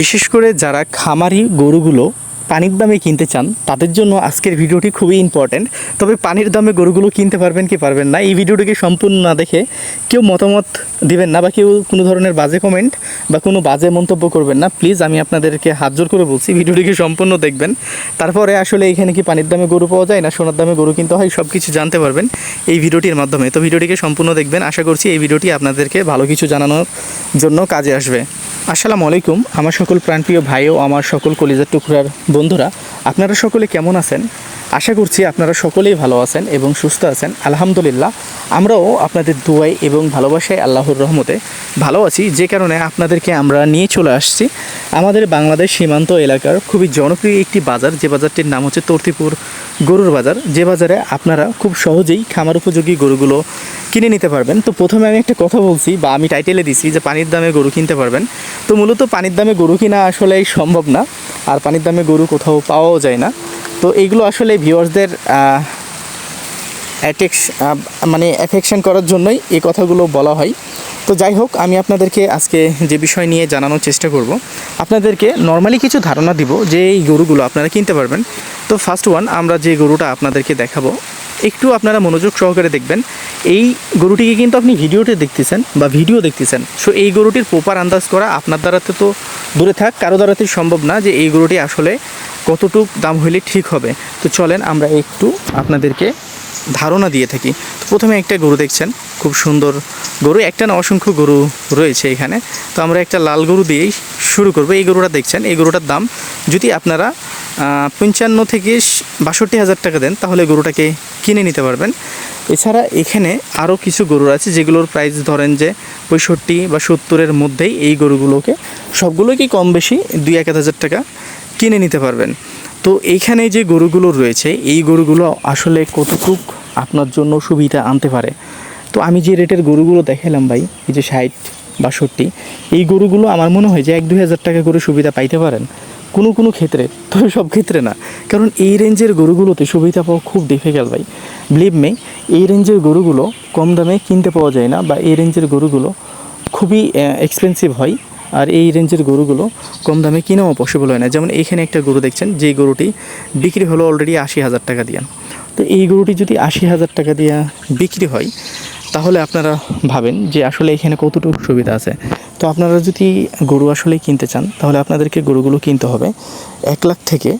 বিশেষ করে যারা খামারি গরুগুলো পানির দামে কিনতে চান, তাদের জন্য আজকের ভিডিওটি খুবই ইম্পর্ট্যান্ট তবে পানির দামে গরুগুলো কিনতে পারবেন কি পারবেন না, এই ভিডিওটিকে সম্পূর্ণ না দেখে কেউ মতামত দিবেন না বা কেউ কোনো ধরনের বাজে কমেন্ট বা কোনো বাজে মন্তব্য করবেন না প্লিজ আমি আপনাদেরকে হাত জোর করে বলছি, ভিডিওটিকে সম্পূর্ণ দেখবেন। তারপরে আসলে এখানে কি পানির দামে গরু পাওয়া যায় না, সোনার দামে গরু কিনতে হয় সব কিছু জানতে পারবেন এই ভিডিওটির মাধ্যমে। তো ভিডিওটিকে সম্পূর্ণ দেখবেন, আশা করছি এই ভিডিওটি আপনাদেরকে ভালো কিছু জানানোর জন্য কাজে আসবে। আসসালামু আলাইকুম, আমার সকল প্রাণপ্রিয় ভাই ও আমার সকল কলিজার টুকরার বন্ধুরা, আপনারা সকলে কেমন আছেন? আশা করছি আপনারা সকলেই ভালো আছেন এবং সুস্থ আছেন। আলহামদুলিল্লাহ। আমরাও আপনাদের দুয়াই এবং ভালোবাসায় আল্লাহর রহমতে ভালো আছি। যে কারণে আপনাদেরকে আমরা নিয়ে চলে আসছি। আমাদের বাংলাদেশ সীমান্ত এলাকার খুবই জনপ্রিয় একটি বাজার। যে বাজারটির নাম হচ্ছে তর্তিপুর গরুর বাজার। যে বাজারে আপনারা খুব সহজেই খামার উপযোগী গরুগুলো কিনে নিতে পারবেন। তো প্রথমে আমি একটা কথা বলছি বা আমি টাইটেলে দিছি যে পানির দামে গরু কিনতে পারবেন। তো মূলত পানির দামে গরু কিনা আসলে সম্ভব না। আর পানির দামে গরু কোথাও পাওয়াও যায় না। তো এইগুলো আসলে ভিউয়ার্সদের অ্যাটেক্স মানে অ্যাফেকশন করার জন্যই এই কথাগুলো বলা হয়। তো যাই হোক, আমি আপনাদেরকে আজকে যে বিষয় নিয়ে জানানোর চেষ্টা করব, আপনাদেরকে নর্মালি কিছু ধারণা দিব যে এই গরুগুলো আপনারা কিনতে পারবেন। তো ফার্স্ট ওয়ান আমরা যে গরুটা আপনাদেরকে দেখাবো, একটু আপনারা মনোযোগ সহকারে দেখবেন। এই গরুটিকে কিন্তু আপনি ভিডিওতে দেখতেছেন বা ভিডিও দেখতেছেন। সো এই গরুটির প্রপার আন্দাজ করা আপনার দ্বারাতে তো দূরে থাক, কারও দ্বারাতে সম্ভব না যে এই গরুটি আসলে কতটুক দাম হলে ঠিক হবে। তো চলেন আমরা একটু আপনাদেরকে ধারণা দিয়ে থাকি। তো প্রথমে একটা গরু দেখছেন, খুব সুন্দর গরু, একটা না অসংখ্য গরু রয়েছে এখানে। তো আমরা একটা লাল গরু দিয়েই শুরু করব। এই গরুটা দেখছেন, এই গরুটার দাম যদি আপনারা পঞ্চান্ন থেকে বাষট্টি হাজার টাকা দেন, তাহলে গরুটাকে কিনে নিতে পারবেন। এছাড়া এখানে আরও কিছু গরু আছে, যেগুলোর প্রাইস ধরেন যে পঁয়ষট্টি বা সত্তরের মধ্যেই এই গরুগুলোকে সবগুলোই কি কম বেশি দুই এক হাজার টাকা কিনে নিতে পারবেন। তো এইখানে যে গরুগুলো রয়েছে, এই গরুগুলো আসলে কতটুক আপনার জন্য সুবিধা আনতে পারে? তো আমি যে রেটের গরুগুলো দেখালাম ভাই, এই যে ষাট, বাষট্টি, এই গরুগুলো আমার মনে হয় যে এক দুই হাজার টাকা করে সুবিধা পাইতে পারেন। কোনো কোনো ক্ষেত্রে, তবে সব ক্ষেত্রে না। কারণ এই রেঞ্জের গরুগুলোতে সুবিধা পাওয়া খুব ডিফিকাল্ট ভাই। বিলিভ মে এই রেঞ্জের গরুগুলো কম দামে কিনতে পাওয়া যায় না বা এই রেঞ্জের গরুগুলো খুবই এক্সপেন্সিভ হয়। আর এই রেঞ্জের গরুগুলো কম দামে কিনেও পসিবল হয় না। যেমন এখানে একটা গরু দেখছেন, যে গরুটি বিক্রি হলো অলরেডি আশি হাজার টাকা দিয়ে। তো এই গরুটি যদি আশি হাজার টাকা দিয়ে বিক্রি হয়, তাহলে আপনারা ভাবেন যে আসলে এখানে কতটুকু সুবিধা আছে। তো আপনারা যদি গরু আসলে কিনতে চান, তাহলে আপনাদেরকে গরুগুলো কিনতে হবে এক লাখ থেকে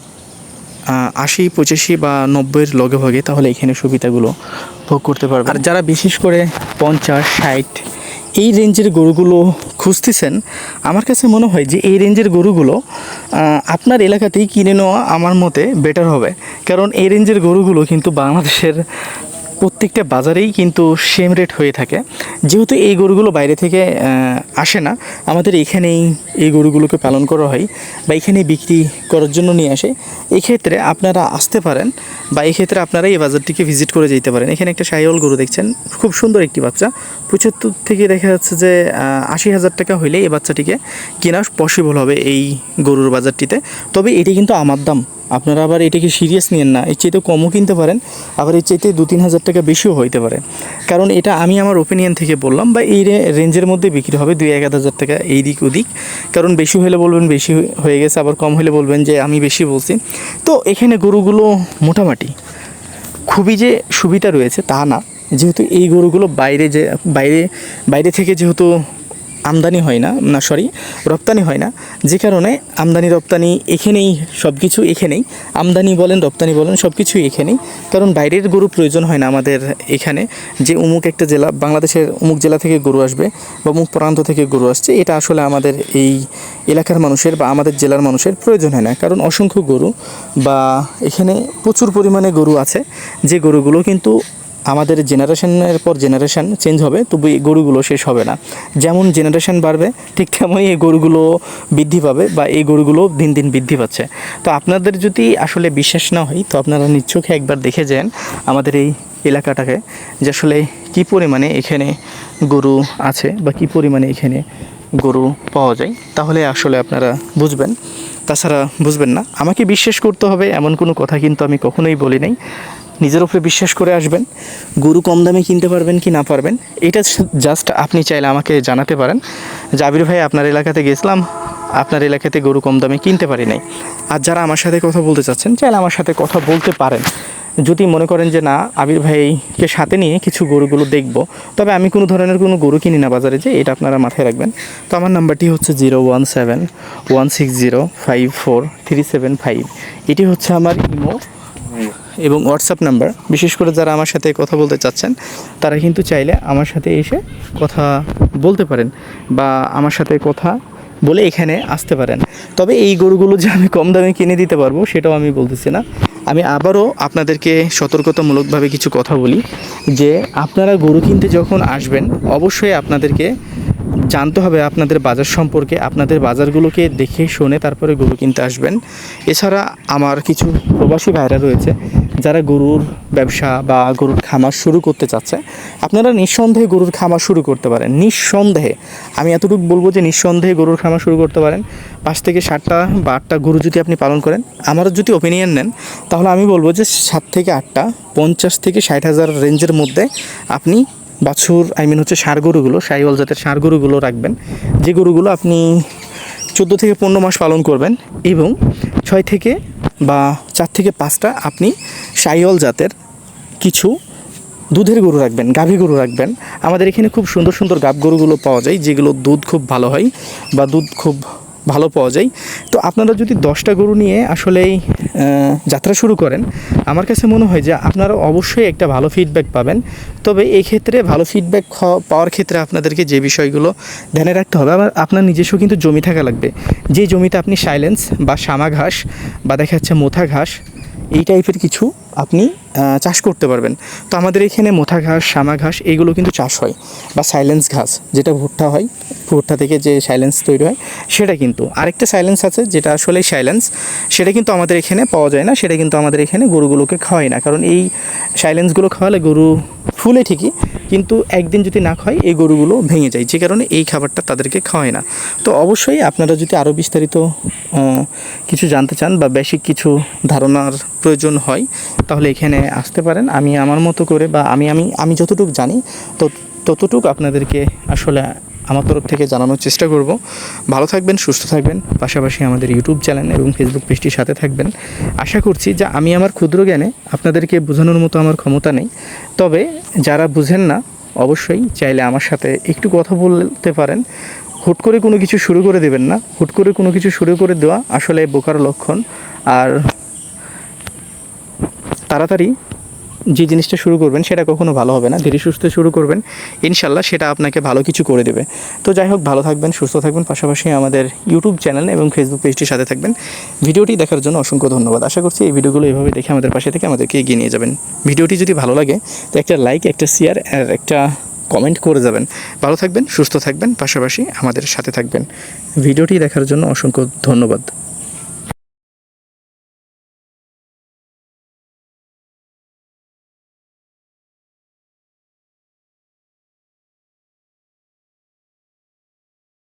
আশি, পঁচাশি বা নব্বইয়ের লগে ভাগে তাহলে এখানে সুবিধাগুলো ভোগ করতে পারবে আর যারা বিশেষ করে পঞ্চাশ, ষাট, এই রেঞ্জের গরুগুলো খুঁজতেছেন, আমার কাছে মনে হয় যে এই রেঞ্জের গরুগুলো আপনার এলাকাতেই কিনে নেওয়া আমার মতে বেটার হবে। কারণ এই রেঞ্জের গরুগুলো কিন্তু বাংলাদেশের প্রত্যেকটা বাজারেই কিন্তু সেম রেট হয়ে থাকে। যেহেতু এই গরুগুলো বাইরে থেকে আসে না, আমাদের এখানেই এই গরুগুলোকে পালন করা হয় বা এখানে বিক্রি করার জন্য নিয়ে আসে। এক্ষেত্রে আপনারা আসতে পারেন বা এক্ষেত্রে আপনারা এই বাজারটিকে ভিজিট করে যেতে পারেন। এখানে একটা সাইওয়াল গরু দেখছেন, খুব সুন্দর একটি বাচ্চা। পঁচাত্তর থেকে দেখা যাচ্ছে যে আশি হাজার টাকা হইলে এই বাচ্চাটিকে কেনা পসিবল হবে এই গরুর বাজারটিতে। তবে এটি কিন্তু আমার দাম। আপনারা আবার এটাকে সিরিয়াস নিয়েন না। এর চাইতে কমও কিনতে পারেন, আবার এর চাইতে দু তিন হাজার টাকা বেশিও হইতে পারে। কারণ এটা আমি আমার ওপিনিয়ন থেকে বললাম, বা এই রেঞ্জের মধ্যে বিক্রি হবে দুই এক হাজার টাকা এই দিক ওদিক। কারণ বেশি হলে বলবেন, বেশি হয়ে গেছে, আবার কম হলে বলবেন যে আমি বেশি বলছি। তো এখানে গরুগুলো মোটামুটি খুবই যে সুবিধা রয়েছে তা না। যেহেতু এই গরুগুলো বাইরে যে বাইরে বাইরে থেকে যেহেতু আমদানি হয় না না সরি রপ্তানি হয় না। যে কারণে আমদানি, রপ্তানি এখানেই সব কিছু এখানেই। আমদানি বলেন, রপ্তানি বলেন সব কিছুই এখানেই। কারণ বাইরের গরু প্রয়োজন হয় না আমাদের এখানে। যে অমুক একটা জেলা, বাংলাদেশের অমুক জেলা থেকে গরু আসবে বা অমুক প্রান্ত থেকে গরু আসছে, এটা আসলে আমাদের এই এলাকার মানুষের বা আমাদের জেলার মানুষের প্রয়োজন হয় না। কারণ অসংখ্য গরু বা এখানে প্রচুর পরিমাণে গরু আছে। যে গরুগুলো কিন্তু আমাদের জেনারেশনের পর জেনারেশান চেঞ্জ হবে, তবু এই গরুগুলো শেষ হবে না। যেমন জেনারেশান বাড়বে, ঠিক তেমনই এই গরুগুলো বৃদ্ধি পাবে বা এই গরুগুলো দিন দিন বৃদ্ধি পাচ্ছে। তো আপনাদের যদি আসলে বিশ্বাস না হয়, তো আপনারা নিচ্ছকে একবার দেখে যান আমাদের এই এলাকাটাকে যে আসলে কী পরিমাণে এখানে গরু আছে বা কী পরিমাণে এখানে গরু পাওয়া যায়। তাহলে আসলে আপনারা বুঝবেন। তাছাড়া বুঝবেন না, আমাকে বিশ্বাস করতে হবে এমন কোনো কথা কিন্তু আমি কখনোই বলি নাই। নিজের উপরে বিশ্বাস করে আসবেন, গরু কম দামে কিনতে পারবেন কি না পারবেন, এটা জাস্ট আপনি চাইলে আমাকে জানাতে পারেন। জাবির ভাই, আপনার এলাকাতে গেছিলাম, আপনার এলাকাতে গরু কম দামে কিনতে পারি নাই। আর যারা আমার সাথে কথা বলতে চাচ্ছেন, চাইলে আমার সাথে কথা বলতে পারেন। যদি মনে করেন যে না, আবির ভাইকে সাথে নিয়ে কিছু গরুগুলো দেখব, তবে আমি কোনো ধরনের কোনো গরু কিনি না বাজারে যে এটা আপনারা মাথায় রাখবেন। তো আমার নাম্বারটি হচ্ছে zero one seven one six zero five four three seven five. এটি হচ্ছে আমার ইমো। এবং হোয়াটসঅ্যাপ নাম্বার বিশেষ করে যারা আমার সাথে কথা বলতে চাচ্ছেন, তারা কিন্তু চাইলে আমার সাথে এসে কথা বলতে পারেন বা আমার সাথে কথা বলে এখানে আসতে পারেন। তবে এই গরুগুলো যে আমি কম দামে কিনে দিতে পারব, সেটাও আমি বলতেছি না। আমি আবারও আপনাদেরকে সতর্কতামূলকভাবে কিছু কথা বলি, যে আপনারা গরু কিনতে যখন আসবেন, অবশ্যই আপনাদেরকে জানতে হবে আপনাদের বাজার সম্পর্কে, আপনাদের বাজারগুলোকে দেখে শুনে তারপরে গরু কিনতে আসবেন। এছাড়া আমার কিছু প্রবাসী ভাইরা রয়েছে যারা গরুর ব্যবসা বা গরুর খামার শুরু করতে চাচ্ছে, আপনারা নিঃসন্দেহে গরুর খামার শুরু করতে পারেন। নিঃসন্দেহে। আমি এতটুকু বলব যে নিঃসন্দেহে গরুর খামার শুরু করতে পারেন। পাঁচ থেকে ষাটটা বা আটটা গরু যদি আপনি পালন করেন, আমার যদি ওপিনিয়ন নেন, তাহলে আমি বলব যে সাত থেকে আটটা, পঞ্চাশ থেকে ষাট হাজার রেঞ্জের মধ্যে আপনি বাছুর আই মিন হচ্ছে ষাঁড় গরুগুলো সাইওয়াল জাতের ষাঁড় গরুগুলো রাখবেন। যে গরুগুলো আপনি চোদ্দ থেকে পনেরো মাস পালন করবেন এবং ছয় থেকে বা চার থেকে পাঁচটা আপনি সাইওল জাতের কিছু দুধের গরু রাখবেন, গাভী গরু রাখবেন। আমাদের এখানে খুব সুন্দর সুন্দর গাভ গরুগুলো পাওয়া যায়, যেগুলো দুধ খুব ভালো হয় বা দুধ খুব ভালো পাওয়া যায়। তো আপনারা যদি দশটা গরু নিয়ে আসলেই যাত্রা শুরু করেন, আমার কাছে মনে হয় যে আপনারা অবশ্যই একটা ভালো ফিডব্যাক পাবেন। তবে এই ক্ষেত্রে ভালো ফিডব্যাক পাওয়ার ক্ষেত্রে আপনাদেরকে যে বিষয়গুলো ধ্যানে রাখতে হবে, আবার আপনার নিজস্ব কিন্তু জমি থাকা লাগবে। যে জমিতে আপনি সাইলেন্স বা শামা ঘাস বা দেখা যাচ্ছে মোথা ঘাস, এই টাইপের কিছু আপনি চাষ করতে পারবেন। তো আমাদের এখানে মোথা ঘাস, শ্যামা ঘাস এইগুলো কিন্তু চাষ হয়, বা সাইলেন্স ঘাস, যেটা ভুট্টা হয়, ভুট্টা থেকে যে সাইলেন্স তৈরি হয়, সেটা কিন্তু। আরেকটা সাইলেন্স আছে, যেটা আসলে সাইলেন্স সেটা কিন্তু আমাদের এখানে পাওয়া যায় না, সেটা কিন্তু আমাদের এখানে গরুগুলোকে খাওয়ায় না। কারণ এই সাইলেন্সগুলো খাওয়ালে গরু ফুলে ঠিকই, কিন্তু একদিন যদি না খায়, এই গরুগুলো ভেঙে যায়। যে কারণে এই খাবারটা তাদেরকে খাওয়ায় না। তো অবশ্যই আপনারা যদি আরও বিস্তারিত কিছু জানতে চান, বা বেসিক কিছু ধারণার প্রয়োজন হয় তাহলে এখানে আসতে পারেন। আমি আমার মতো করে বা আমি আমি আমি যতটুকু জানি ততটুকু আপনাদেরকে আসলে আমার তরফ থেকে জানানোর চেষ্টা করব। ভালো থাকবেন, সুস্থ থাকবেন, পাশাপাশি আমাদের ইউটিউব চ্যানেল এবং ফেসবুক পেজটির সাথে থাকবেন। আশা করছি যে আমি আমার ক্ষুদ্র জ্ঞানে আপনাদেরকে বোঝানোর মতো আমার ক্ষমতা নেই। তবে যারা বুঝেন না, অবশ্যই চাইলে আমার সাথে একটু কথা বলতে পারেন। হুট করে কোনো কিছু শুরু করে দেবেন না। হুট করে কোনো কিছু শুরু করে দেওয়া আসলে বোকার লক্ষণ। আর তাড়াতাড়ি যে জিনিসটা শুরু করবেন, সেটা কখনো ভালো হবে না। ধীরে সুস্থে শুরু করবেন। ইনশাল্লাহ সেটা আপনাকে ভালো কিছু করে দেবে। তো যাই হোক, ভালো থাকবেন, সুস্থ থাকবেন, পাশাপাশি আমাদের ইউটিউব চ্যানেল এবং ফেসবুক পেজটির সাথে থাকবেন। ভিডিওটি দেখার জন্য অসংখ্য ধন্যবাদ। আশা করছি এই ভিডিওগুলো এভাবে দেখে আমাদের পাশে থেকে আমাদেরকে এগিয়ে নিয়ে যাবেন। ভিডিওটি যদি ভালো লাগে, তো একটা লাইক একটা শেয়ার আর একটা কমেন্ট করে যাবেন। ভালো থাকবেন, সুস্থ থাকবেন, পাশাপাশি আমাদের সাথে থাকবেন। ভিডিওটি দেখার জন্য অসংখ্য ধন্যবাদ।